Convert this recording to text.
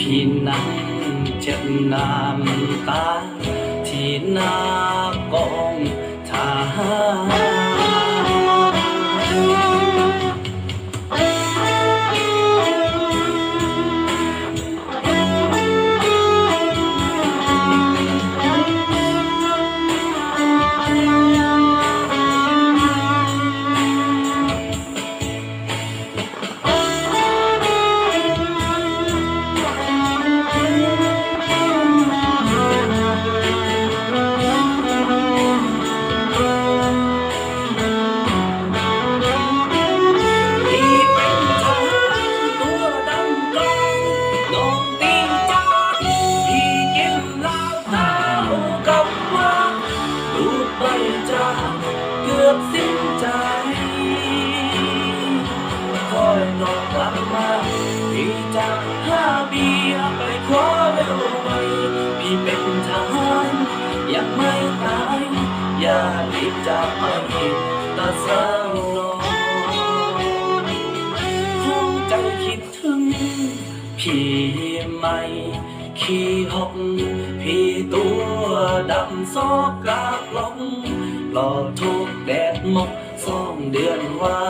พี่นั่งเจ็บน้ำตาที่หน้ากองทหาร เกือบสิ้นใจคอยนอนกลับมาพี่จะหาเบียร์ไปขอเร็วไปพี่เป็นทหารยังไม่ตายอย่ารีบจากไปตาสาวน้อยห้องใจคิดถึงพี่ใหม่ขี่หกพี่ตัวดำซอกกากลง รอทุกแดดหมกสองเดือนว่า